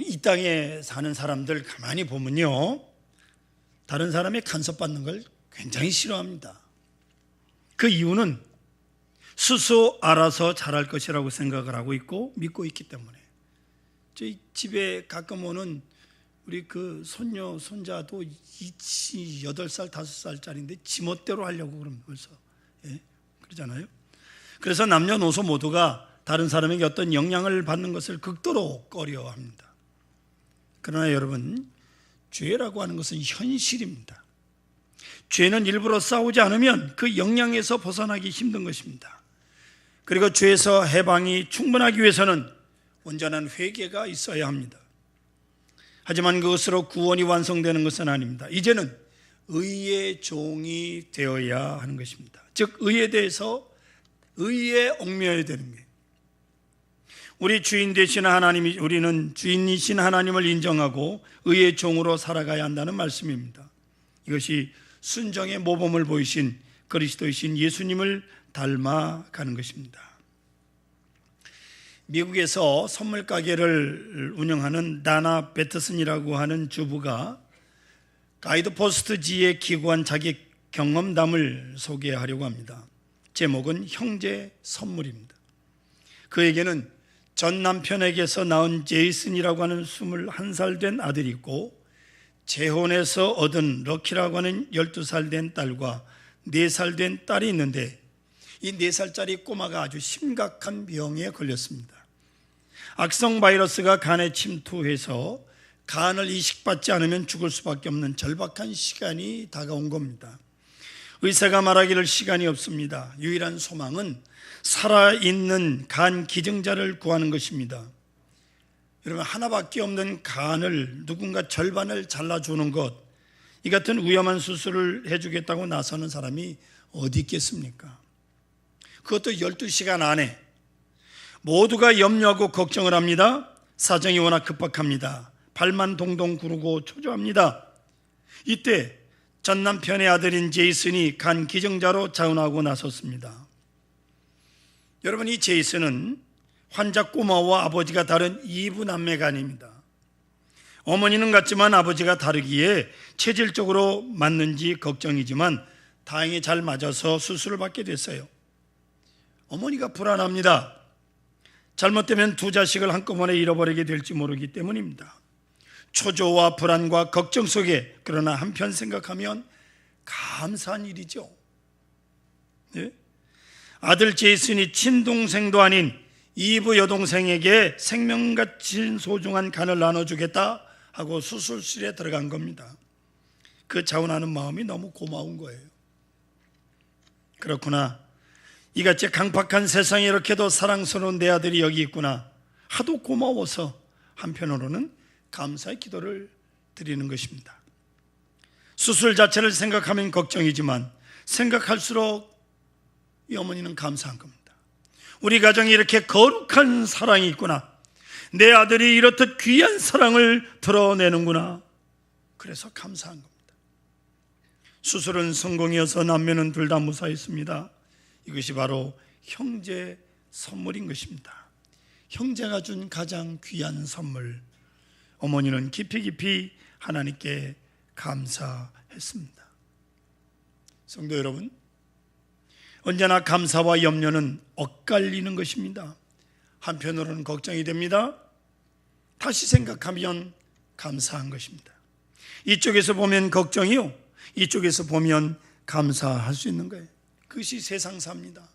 이 땅에 사는 사람들 가만히 보면요. 다른 사람의 간섭받는 걸 굉장히 싫어합니다. 그 이유는 스스로 알아서 잘할 것이라고 생각을 하고 있고 믿고 있기 때문에 저희 집에 가끔 오는 우리 그 손녀 손자도 8살 5살짜리인데 지멋대로 하려고 그러면 벌써 예? 그러잖아요. 그래서 남녀노소 모두가 다른 사람에게 어떤 영향을 받는 것을 극도로 꺼려합니다. 그러나 여러분 죄라고 하는 것은 현실입니다. 죄는 일부러 싸우지 않으면 그 영향에서 벗어나기 힘든 것입니다. 그리고 죄에서 해방이 충분하기 위해서는 온전한 회개가 있어야 합니다. 하지만 그것으로 구원이 완성되는 것은 아닙니다. 이제는 의의 종이 되어야 하는 것입니다. 즉 의에 대해서 의에 얽매여야 되는 거예요. 우리 주인 되신 하나님이 우리는 주인이신 하나님을 인정하고 의의 종으로 살아가야 한다는 말씀입니다. 이것이 순정의 모범을 보이신 그리스도이신 예수님을 닮아가는 것입니다. 미국에서 선물 가게를 운영하는 다나 베트슨이라고 하는 주부가 가이드포스트지에 기고한 자기 경험담을 소개하려고 합니다. 제목은 형제 선물입니다. 그에게는 전 남편에게서 낳은 제이슨이라고 하는 21살 된 아들이 있고 재혼해서 얻은 럭키라고 하는 12살 된 딸과 4살 된 딸이 있는데 이 4살짜리 꼬마가 아주 심각한 병에 걸렸습니다. 악성 바이러스가 간에 침투해서 간을 이식받지 않으면 죽을 수밖에 없는 절박한 시간이 다가온 겁니다. 의사가 말하기를 시간이 없습니다. 유일한 소망은 살아있는 간 기증자를 구하는 것입니다. 여러분, 하나밖에 없는 간을 누군가 절반을 잘라주는 것, 이 같은 위험한 수술을 해주겠다고 나서는 사람이 어디 있겠습니까? 그것도 12시간 안에 모두가 염려하고 걱정을 합니다. 사정이 워낙 급박합니다. 발만 동동 구르고 초조합니다. 이때 전 남편의 아들인 제이슨이 간 기증자로 자원하고 나섰습니다. 여러분 이 제이슨은 환자 꼬마와 아버지가 다른 이부 남매가 아닙니다. 어머니는 같지만 아버지가 다르기에 체질적으로 맞는지 걱정이지만 다행히 잘 맞아서 수술을 받게 됐어요. 어머니가 불안합니다. 잘못되면 두 자식을 한꺼번에 잃어버리게 될지 모르기 때문입니다. 초조와 불안과 걱정 속에 그러나 한편 생각하면 감사한 일이죠. 네? 아들 제이슨이 친동생도 아닌 이부 여동생에게 생명같이 소중한 간을 나눠주겠다 하고 수술실에 들어간 겁니다. 그 자원하는 마음이 너무 고마운 거예요. 그렇구나. 이같이 강팍한 세상에 이렇게도 사랑스러운 내 아들이 여기 있구나. 하도 고마워서 한편으로는 감사의 기도를 드리는 것입니다. 수술 자체를 생각하면 걱정이지만 생각할수록 이 어머니는 감사한 겁니다. 우리 가정에 이렇게 거룩한 사랑이 있구나. 내 아들이 이렇듯 귀한 사랑을 드러내는구나. 그래서 감사한 겁니다. 수술은 성공이어서 남매는 둘 다 무사했습니다. 이것이 바로 형제 선물인 것입니다. 형제가 준 가장 귀한 선물. 어머니는 깊이 깊이 하나님께 감사했습니다. 성도 여러분, 언제나 감사와 염려는 엇갈리는 것입니다. 한편으로는 걱정이 됩니다. 다시 생각하면 감사한 것입니다. 이쪽에서 보면 걱정이요. 이쪽에서 보면 감사할 수 있는 거예요. 그것이 세상사입니다.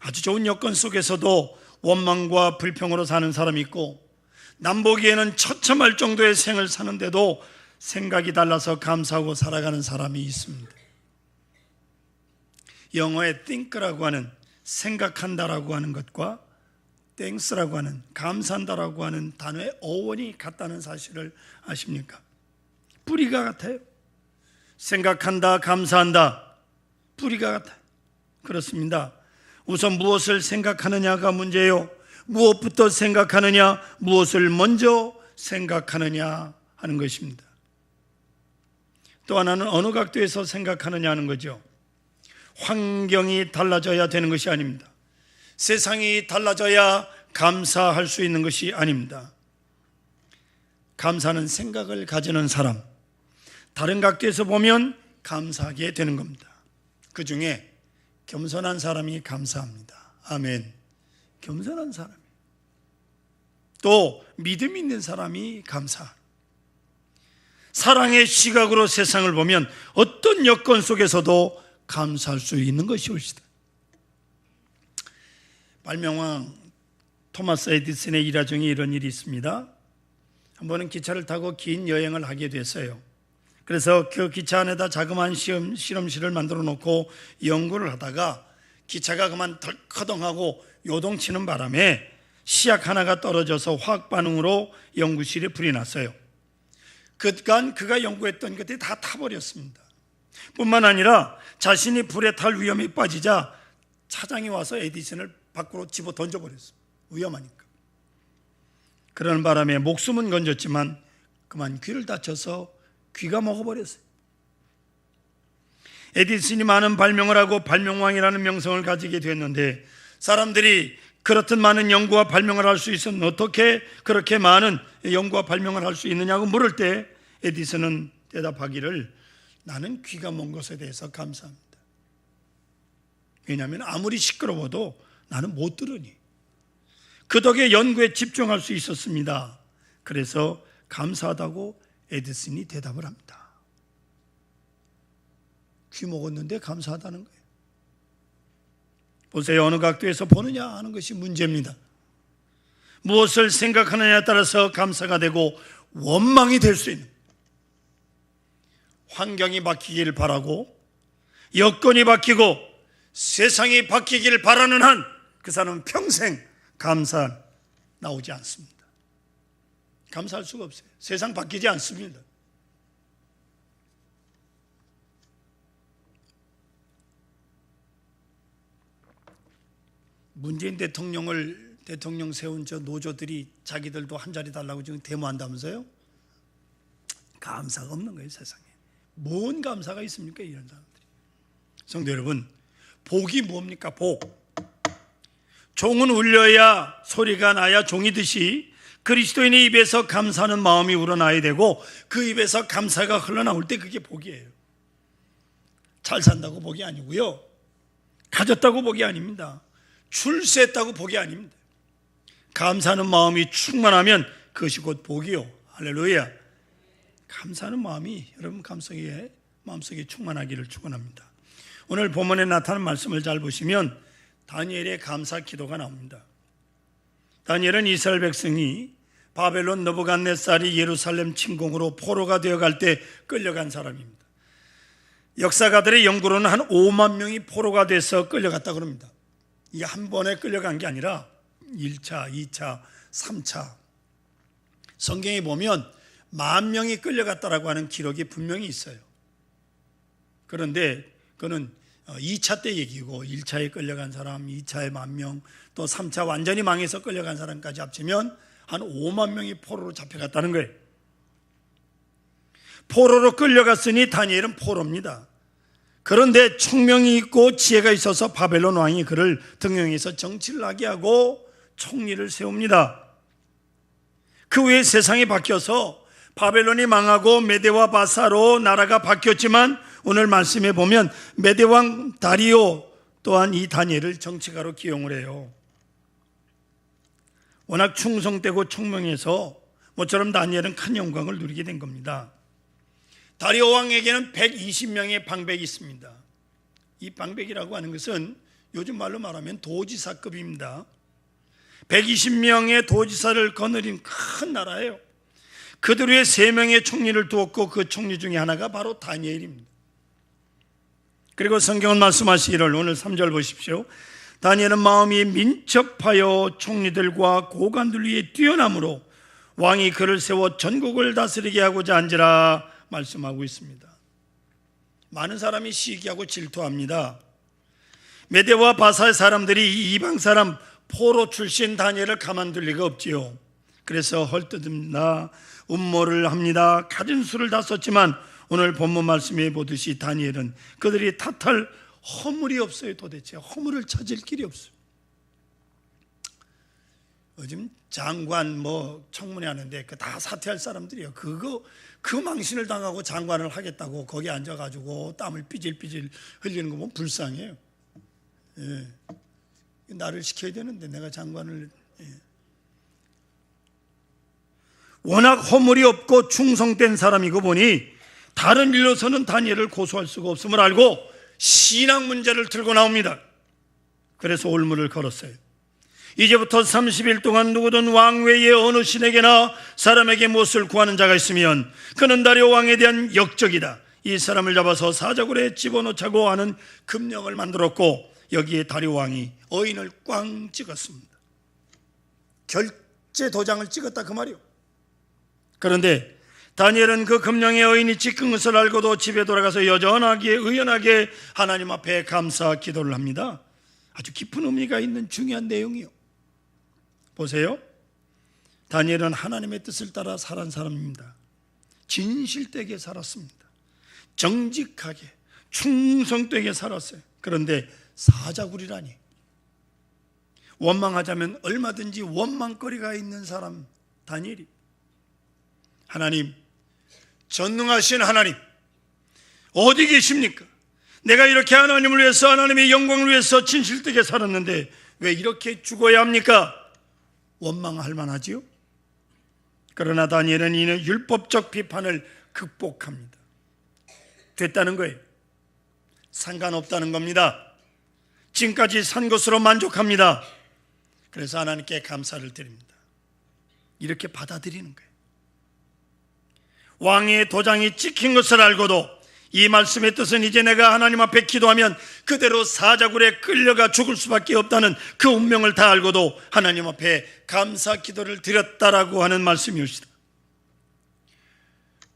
아주 좋은 여건 속에서도 원망과 불평으로 사는 사람이 있고 남보기에는 처참할 정도의 생을 사는데도 생각이 달라서 감사하고 살아가는 사람이 있습니다. 영어의 think라고 하는 생각한다라고 하는 것과 thanks라고 하는 감사한다라고 하는 단어의 어원이 같다는 사실을 아십니까? 뿌리가 같아요. 생각한다, 감사한다. 뿌리가 같아요. 그렇습니다. 우선 무엇을 생각하느냐가 문제예요. 무엇부터 생각하느냐, 무엇을 먼저 생각하느냐 하는 것입니다. 또 하나는 어느 각도에서 생각하느냐 하는 거죠. 환경이 달라져야 되는 것이 아닙니다. 세상이 달라져야 감사할 수 있는 것이 아닙니다. 감사는 생각을 가지는 사람, 다른 각도에서 보면 감사하게 되는 겁니다. 그 중에 겸손한 사람이 감사합니다. 아멘. 겸손한 사람. 또 믿음 있는 사람이 감사. 사랑의 시각으로 세상을 보면 어떤 여건 속에서도 감사할 수 있는 것이 옳시다. 발명왕 토마스 에디슨의 일화 중에 이런 일이 있습니다. 한 번은 기차를 타고 긴 여행을 하게 됐어요. 그래서 그 기차 안에다 자그마한 시험, 실험실을 만들어 놓고 연구를 하다가 기차가 그만 덜커덩하고 요동치는 바람에 시약 하나가 떨어져서 화학 반응으로 연구실에 불이 났어요. 그간 그가 연구했던 것들이 다 타버렸습니다. 뿐만 아니라 자신이 불에 탈 위험에 빠지자 차장이 와서 에디슨을 밖으로 집어 던져버렸어요. 위험하니까. 그러는 바람에 목숨은 건졌지만 그만 귀를 다쳐서 귀가 먹어버렸어요. 에디슨이 많은 발명을 하고 발명왕이라는 명성을 가지게 됐는데 사람들이 그렇듯 많은 연구와 발명을 할 수 있으면 어떻게 그렇게 많은 연구와 발명을 할 수 있느냐고 물을 때 에디슨은 대답하기를 나는 귀가 먼 것에 대해서 감사합니다. 왜냐하면 아무리 시끄러워도 나는 못 들으니 그 덕에 연구에 집중할 수 있었습니다. 그래서 감사하다고 에디슨이 대답을 합니다. 귀 먹었는데 감사하다는 거예요. 보세요. 어느 각도에서 보느냐 하는 것이 문제입니다. 무엇을 생각하느냐에 따라서 감사가 되고 원망이 될 수 있는 환경이 바뀌기를 바라고 여건이 바뀌고 세상이 바뀌기를 바라는 한 그 사람은 평생 감사 나오지 않습니다. 감사할 수가 없어요. 세상 바뀌지 않습니다. 문재인 대통령을 대통령 세운 저 노조들이 자기들도 한 자리 달라고 지금 데모한다면서요? 감사가 없는 거예요, 세상에. 뭔 감사가 있습니까, 이런 사람들이. 성도 여러분, 복이 뭡니까, 복? 종은 울려야 소리가 나야 종이 듯이 그리스도인의 입에서 감사하는 마음이 우러나야 되고 그 입에서 감사가 흘러나올 때 그게 복이에요. 잘 산다고 복이 아니고요. 가졌다고 복이 아닙니다. 출세했다고 복이 아닙니다. 감사하는 마음이 충만하면 그것이 곧 복이요. 할렐루야. 감사하는 마음이 여러분 감성에 마음속에 충만하기를 축원합니다. 오늘 본문에 나타난 말씀을 잘 보시면 다니엘의 감사 기도가 나옵니다. 다니엘은 이스라엘 백성이 바벨론 너부갓네살이 예루살렘 침공으로 포로가 되어갈 때 끌려간 사람입니다. 역사가들의 연구로는 한 5만 명이 포로가 돼서 끌려갔다 그럽니다. 이게 한 번에 끌려간 게 아니라 1차, 2차, 3차. 성경에 보면 만 명이 끌려갔다라고 하는 기록이 분명히 있어요. 그런데 그는 2차 때 얘기고 1차에 끌려간 사람, 2차에 만 명, 또 3차 완전히 망해서 끌려간 사람까지 합치면 한 5만 명이 포로로 잡혀갔다는 거예요. 포로로 끌려갔으니 다니엘은 포로입니다. 그런데 총명이 있고 지혜가 있어서 바벨론 왕이 그를 등용해서 정치를 하게 하고 총리를 세웁니다. 그 후에 세상이 바뀌어서 바벨론이 망하고 메데와 바사로 나라가 바뀌었지만 오늘 말씀에 보면 메대왕 다리오 또한 이 다니엘을 정치가로 기용을 해요. 워낙 충성되고 총명해서 모처럼 다니엘은 큰 영광을 누리게 된 겁니다. 다리오 왕에게는 120명의 방백이 있습니다. 이 방백이라고 하는 것은 요즘 말로 말하면 도지사급입니다. 120명의 도지사를 거느린 큰 나라예요. 그들 위에 3명의 총리를 두었고 그 총리 중에 하나가 바로 다니엘입니다. 그리고 성경은 말씀하시기를 오늘 3절 보십시오. 다니엘은 마음이 민첩하여 총리들과 고관들 위에 뛰어남으로 왕이 그를 세워 전국을 다스리게 하고자 한지라 말씀하고 있습니다. 많은 사람이 시기하고 질투합니다. 메대와 바사의 사람들이 이방 사람 포로 출신 다니엘을 가만둘 리가 없지요. 그래서 헐뜯습니다. 음모를 합니다. 가진 수를 다 썼지만 오늘 본문 말씀에 보듯이 다니엘은 그들이 탓할 허물이 없어요 도대체 허물을 찾을 길이 없어요 요즘 장관 뭐 청문회 하는데 그 다 사퇴할 사람들이에요. 그거 그 망신을 당하고 장관을 하겠다고 거기 앉아가지고 땀을 삐질삐질 흘리는 거 보면 불쌍해요. 예. 나를 시켜야 되는데 내가 장관을 예. 워낙 허물이 없고 충성된 사람이고 보니 다른 일로서는 다니엘을 고소할 수가 없음을 알고 신앙 문제를 들고 나옵니다. 그래서 올무를 걸었어요. 이제부터 30일 동안 누구든 왕 외에 어느 신에게나 사람에게 무엇을 구하는 자가 있으면 그는 다리오 왕에 대한 역적이다. 이 사람을 잡아서 사자굴에 집어넣자고 하는 금령을 만들었고 여기에 다리오 왕이 어인을 꽝 찍었습니다. 결제 도장을 찍었다 그 말이요. 그런데 다니엘은 그 금령의 어인이 찍은 것을 알고도 집에 돌아가서 여전하게 의연하게 하나님 앞에 감사 기도를 합니다. 아주 깊은 의미가 있는 중요한 내용이요. 보세요. 다니엘은 하나님의 뜻을 따라 살은 사람입니다. 진실되게 살았습니다. 정직하게, 충성되게 살았어요. 그런데 사자굴이라니. 원망하자면 얼마든지 원망거리가 있는 사람, 다니엘이. 하나님, 전능하신 하나님, 어디 계십니까? 내가 이렇게 하나님을 위해서, 하나님의 영광을 위해서 진실되게 살았는데 왜 이렇게 죽어야 합니까? 원망할 만하지요? 그러나 다니엘은 이는 율법적 비판을 극복합니다. 됐다는 거예요. 상관없다는 겁니다. 지금까지 산 것으로 만족합니다. 그래서 하나님께 감사를 드립니다. 이렇게 받아들이는 거예요. 왕의 도장이 찍힌 것을 알고도 이 말씀의 뜻은 이제 내가 하나님 앞에 기도하면 그대로 사자굴에 끌려가 죽을 수밖에 없다는 그 운명을 다 알고도 하나님 앞에 감사 기도를 드렸다라고 하는 말씀이옵니다.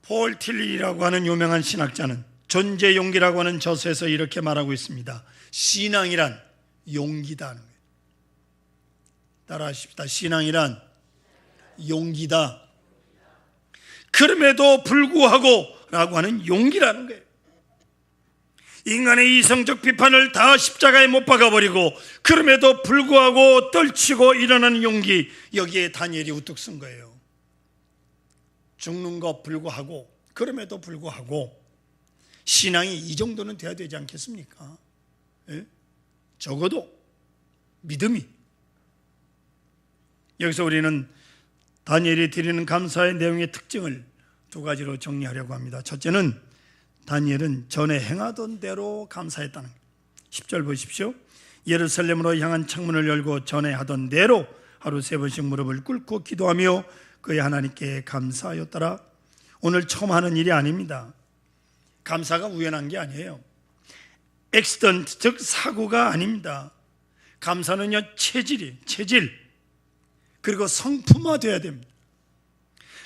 폴 틸리라고 하는 유명한 신학자는 존재 용기라고 하는 저서에서 이렇게 말하고 있습니다. 신앙이란 용기다. 따라하십시다. 신앙이란 용기다. 그럼에도 불구하고 라고 하는 용기라는 거예요. 인간의 이성적 비판을 다 십자가에 못 박아버리고 그럼에도 불구하고 떨치고 일어나는 용기 여기에 다니엘이 우뚝 쓴 거예요. 죽는 것 불구하고 그럼에도 불구하고 신앙이 이 정도는 돼야 되지 않겠습니까? 예? 적어도 믿음이 여기서 우리는 다니엘이 드리는 감사의 내용의 특징을 두 가지로 정리하려고 합니다. 첫째는 다니엘은 전에 행하던 대로 감사했다는 것. 10절 보십시오. 예루살렘으로 향한 창문을 열고 전에 하던 대로 하루 세 번씩 무릎을 꿇고 기도하며 그의 하나님께 감사하였더라. 오늘 처음 하는 일이 아닙니다. 감사가 우연한 게 아니에요. 엑스던트 즉 사고가 아닙니다. 감사는요 체질이 체질 그리고 성품화돼야 됩니다.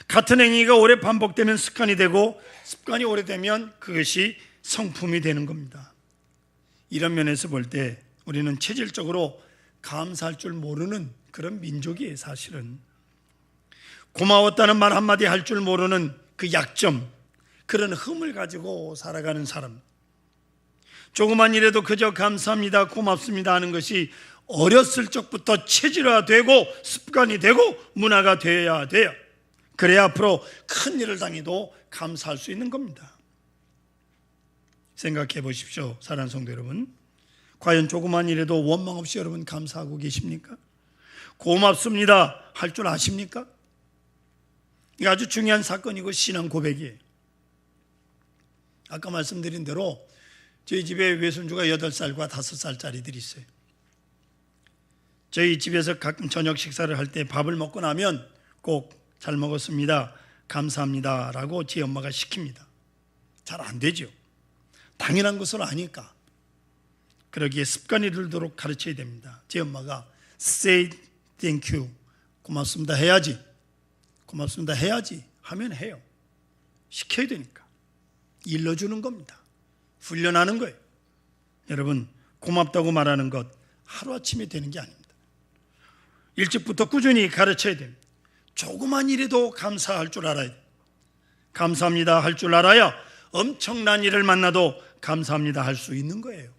같은 행위가 오래 반복되면 습관이 되고 습관이 오래되면 그것이 성품이 되는 겁니다. 이런 면에서 볼 때 우리는 체질적으로 감사할 줄 모르는 그런 민족이에요, 사실은. 고마웠다는 말 한마디 할 줄 모르는 그 약점, 그런 흠을 가지고 살아가는 사람. 조그만 일에도 그저 감사합니다, 고맙습니다 하는 것이 어렸을 적부터 체질화되고 습관이 되고 문화가 되어야 돼요. 그래야 앞으로 큰 일을 당해도 감사할 수 있는 겁니다. 생각해 보십시오. 사랑하는 성도 여러분. 과연 조그만 일에도 원망 없이 여러분 감사하고 계십니까? 고맙습니다. 할 줄 아십니까? 이게 아주 중요한 사건이고 신앙 고백이에요. 아까 말씀드린 대로 저희 집에 외손주가 8살과 5살짜리들이 있어요. 저희 집에서 가끔 저녁 식사를 할 때 밥을 먹고 나면 꼭 잘 먹었습니다. 감사합니다. 라고 제 엄마가 시킵니다. 잘 안 되죠. 당연한 것을 아니까. 그러기에 습관이 들도록 가르쳐야 됩니다. 제 엄마가 say thank you. 고맙습니다. 해야지. 고맙습니다. 해야지. 하면 해요. 시켜야 되니까. 일러주는 겁니다. 훈련하는 거예요. 여러분, 고맙다고 말하는 것 하루아침에 되는 게 아닙니다. 일찍부터 꾸준히 가르쳐야 됩니다. 조그만 일에도 감사할 줄 알아야 돼. 감사합니다 할 줄 알아야 엄청난 일을 만나도 감사합니다 할 수 있는 거예요.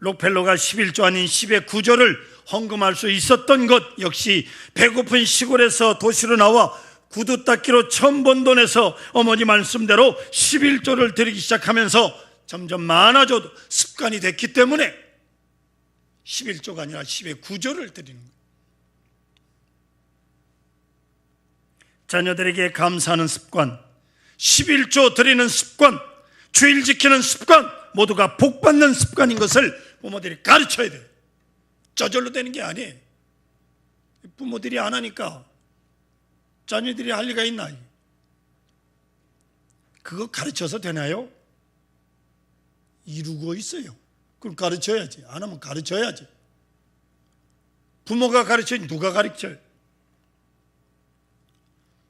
록펠로가 11조 아닌 10의 9조를 헌금할 수 있었던 것 역시 배고픈 시골에서 도시로 나와 구두 닦기로 처음 번 돈에서 어머니 말씀대로 11조를 드리기 시작하면서 점점 많아져도 습관이 됐기 때문에 11조가 아니라 10의 9조를 드리는 거예요. 자녀들에게 감사하는 습관, 11조 드리는 습관, 주일 지키는 습관, 모두가 복받는 습관인 것을 부모들이 가르쳐야 돼요. 저절로 되는 게 아니에요. 부모들이 안 하니까 자녀들이 할 리가 있나? 그거 가르쳐서 되나요? 이루고 있어요. 그럼 가르쳐야지. 안 하면 가르쳐야지. 부모가 가르쳐야지 누가 가르쳐요?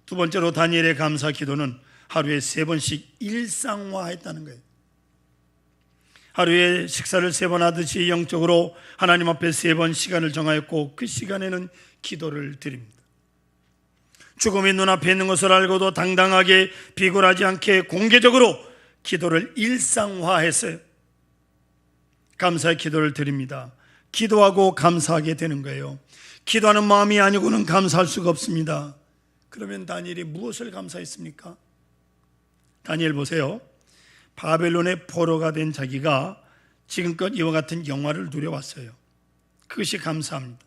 두 번째로 다니엘의 감사 기도는 하루에 세 번씩 일상화했다는 거예요. 하루에 식사를 세 번 하듯이 영적으로 하나님 앞에 세 번 시간을 정하였고 그 시간에는 기도를 드립니다. 죽음이 눈앞에 있는 것을 알고도 당당하게 비굴하지 않게 공개적으로 기도를 일상화했어요. 감사의 기도를 드립니다. 기도하고 감사하게 되는 거예요. 기도하는 마음이 아니고는 감사할 수가 없습니다. 그러면 다니엘이 무엇을 감사했습니까? 다니엘 보세요. 바벨론의 포로가 된 자기가 지금껏 이와 같은 영화를 누려왔어요. 그것이 감사합니다.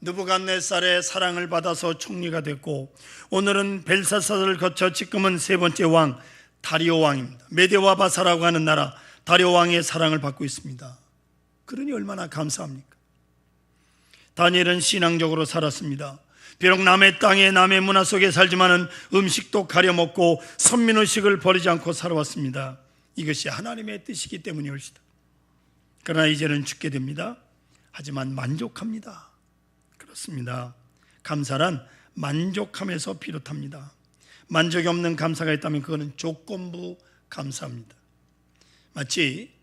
느부갓네살의 사랑을 받아서 총리가 됐고 오늘은 벨사사를 거쳐 지금은 세 번째 왕 다리오 왕입니다. 메데와 바사라고 하는 나라 다리오 왕의 사랑을 받고 있습니다. 그러니 얼마나 감사합니까? 다니엘은 신앙적으로 살았습니다. 비록 남의 땅에 남의 문화 속에 살지만은 음식도 가려 먹고 선민의식을 버리지 않고 살아왔습니다. 이것이 하나님의 뜻이기 때문이 옳시다. 그러나 이제는 죽게 됩니다. 하지만 만족합니다. 그렇습니다. 감사란 만족함에서 비롯합니다. 만족이 없는 감사가 있다면 그거는 조건부 감사입니다. 마치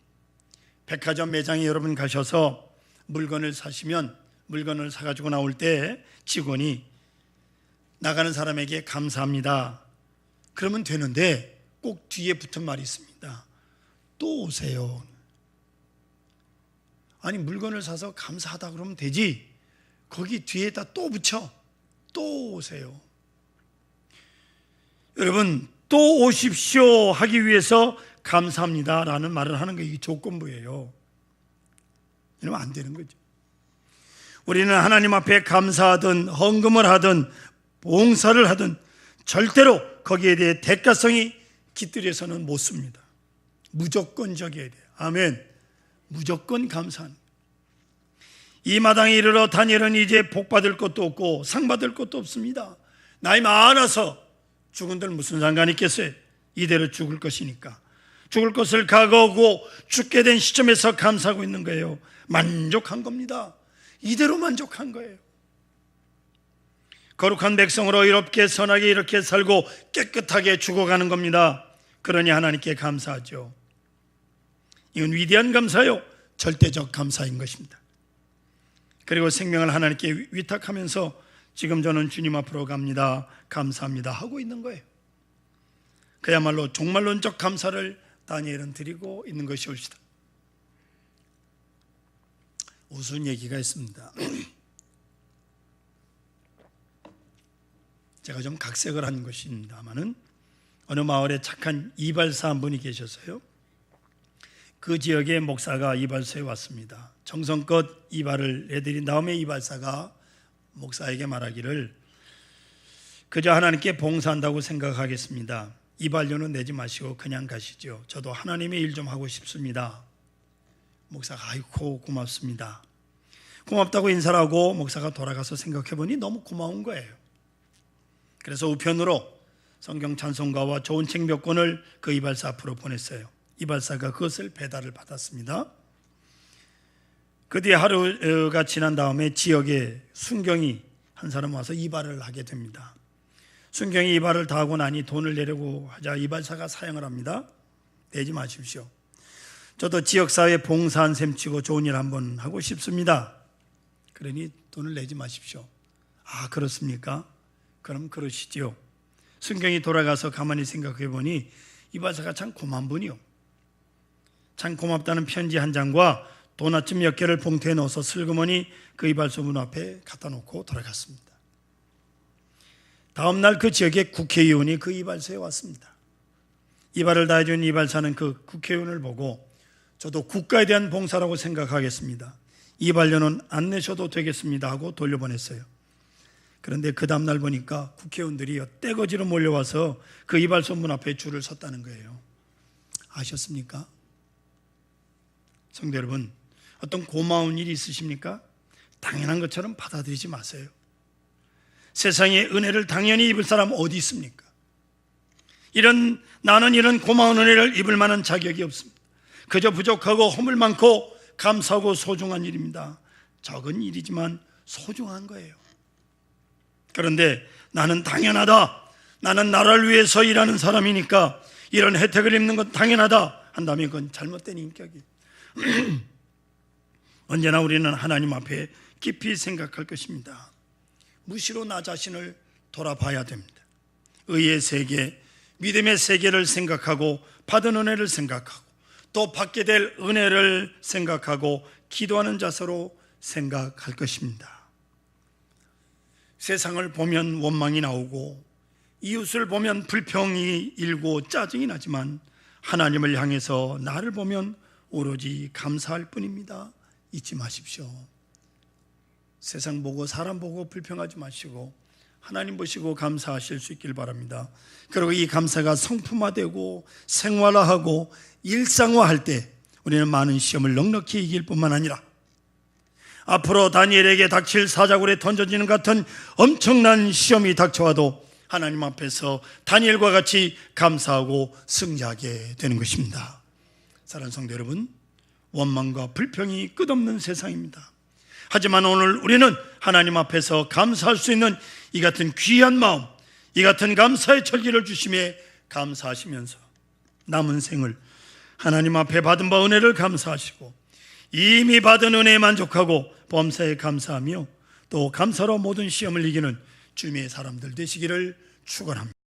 백화점 매장에 여러분 가셔서 물건을 사시면 물건을 사가지고 나올 때 직원이 나가는 사람에게 감사합니다. 그러면 되는데 꼭 뒤에 붙은 말이 있습니다. 또 오세요. 아니 물건을 사서 감사하다 그러면 되지. 거기 뒤에다 또 붙여. 또 오세요. 여러분 또 오십시오 하기 위해서 감사합니다라는 말을 하는 게 이게 조건부예요. 이러면 안 되는 거죠. 우리는 하나님 앞에 감사하든 헌금을 하든 봉사를 하든 절대로 거기에 대해 대가성이 깃들여서는 못 씁니다. 무조건적이어야 돼요. 아멘. 무조건 감사합니다. 이 마당에 이르러 다니엘은 이제 복 받을 것도 없고 상 받을 것도 없습니다. 나이 많아서 죽은들 무슨 상관 있겠어요? 이대로 죽을 것이니까. 죽을 것을 각오하고 죽게 된 시점에서 감사하고 있는 거예요. 만족한 겁니다. 이대로 만족한 거예요. 거룩한 백성으로 이롭게 선하게 이렇게 살고 깨끗하게 죽어가는 겁니다. 그러니 하나님께 감사하죠. 이건 위대한 감사요. 절대적 감사인 것입니다. 그리고 생명을 하나님께 위탁하면서 지금 저는 주님 앞으로 갑니다. 감사합니다. 하고 있는 거예요. 그야말로 종말론적 감사를 다니엘은 드리고 있는 것이 옳시다. 우스운 얘기가 있습니다. 제가 좀 각색을 한 것입니다만은 어느 마을에 착한 이발사 한 분이 계셨어요. 그 지역의 목사가 이발소에 왔습니다. 정성껏 이발을 해드린 다음에 이발사가 목사에게 말하기를 그저 하나님께 봉사한다고 생각하겠습니다. 이발료는 내지 마시고 그냥 가시죠. 저도 하나님의 일 좀 하고 싶습니다. 목사가 아이고 고맙습니다. 고맙다고 인사를 하고 목사가 돌아가서 생각해 보니 너무 고마운 거예요. 그래서 우편으로 성경 찬송가와 좋은 책 몇 권을 그 이발사 앞으로 보냈어요. 이발사가 그것을 배달을 받았습니다. 그 뒤에 하루가 지난 다음에 지역에 순경이 한 사람 와서 이발을 하게 됩니다. 순경이 이발을 다 하고 나니 돈을 내려고 하자 이발사가 사양을 합니다. 내지 마십시오. 저도 지역사회에 봉사한 셈 치고 좋은 일 한번 하고 싶습니다. 그러니 돈을 내지 마십시오. 아, 그렇습니까? 그럼 그러시지요. 순경이 돌아가서 가만히 생각해 보니 이발사가 참 고마운 분이요. 참 고맙다는 편지 한 장과 도나집 몇 개를 봉투에 넣어서 슬그머니 그 이발소문 앞에 갖다 놓고 돌아갔습니다. 다음 날 그 지역의 국회의원이 그 이발소에 왔습니다. 이발을 다 해준 이발사는 그 국회의원을 보고 저도 국가에 대한 봉사라고 생각하겠습니다. 이발료는 안 내셔도 되겠습니다 하고 돌려보냈어요. 그런데 그 다음날 보니까 국회의원들이 떼거지로 몰려와서 그 이발소 문 앞에 줄을 섰다는 거예요. 아셨습니까? 성도 여러분, 어떤 고마운 일이 있으십니까? 당연한 것처럼 받아들이지 마세요. 세상에 은혜를 당연히 입을 사람 어디 있습니까? 이런 나는 이런 고마운 은혜를 입을 만한 자격이 없습니다. 그저 부족하고 허물 많고 감사하고 소중한 일입니다. 적은 일이지만 소중한 거예요. 그런데 나는 당연하다. 나는 나라를 위해서 일하는 사람이니까 이런 혜택을 입는 건 당연하다 한다면 그건 잘못된 인격이에요. 언제나 우리는 하나님 앞에 깊이 생각할 것입니다. 무시로 나 자신을 돌아봐야 됩니다. 의의 세계, 믿음의 세계를 생각하고 받은 은혜를 생각하고 또 받게 될 은혜를 생각하고 기도하는 자세로 생각할 것입니다. 세상을 보면 원망이 나오고 이웃을 보면 불평이 일고 짜증이 나지만 하나님을 향해서 나를 보면 오로지 감사할 뿐입니다. 잊지 마십시오. 세상 보고 사람 보고 불평하지 마시고 하나님 보시고 감사하실 수 있길 바랍니다. 그리고 이 감사가 성품화되고 생활화하고 일상화할 때 우리는 많은 시험을 넉넉히 이길 뿐만 아니라 앞으로 다니엘에게 닥칠 사자굴에 던져지는 같은 엄청난 시험이 닥쳐와도 하나님 앞에서 다니엘과 같이 감사하고 승리하게 되는 것입니다. 사랑하는 성도 여러분, 원망과 불평이 끝없는 세상입니다. 하지만 오늘 우리는 하나님 앞에서 감사할 수 있는 이 같은 귀한 마음, 이 같은 감사의 철기를 주심에 감사하시면서 남은 생을 하나님 앞에 받은 바 은혜를 감사하시고 이미 받은 은혜에 만족하고 범사에 감사하며 또 감사로 모든 시험을 이기는 주님의 사람들 되시기를 축원합니다.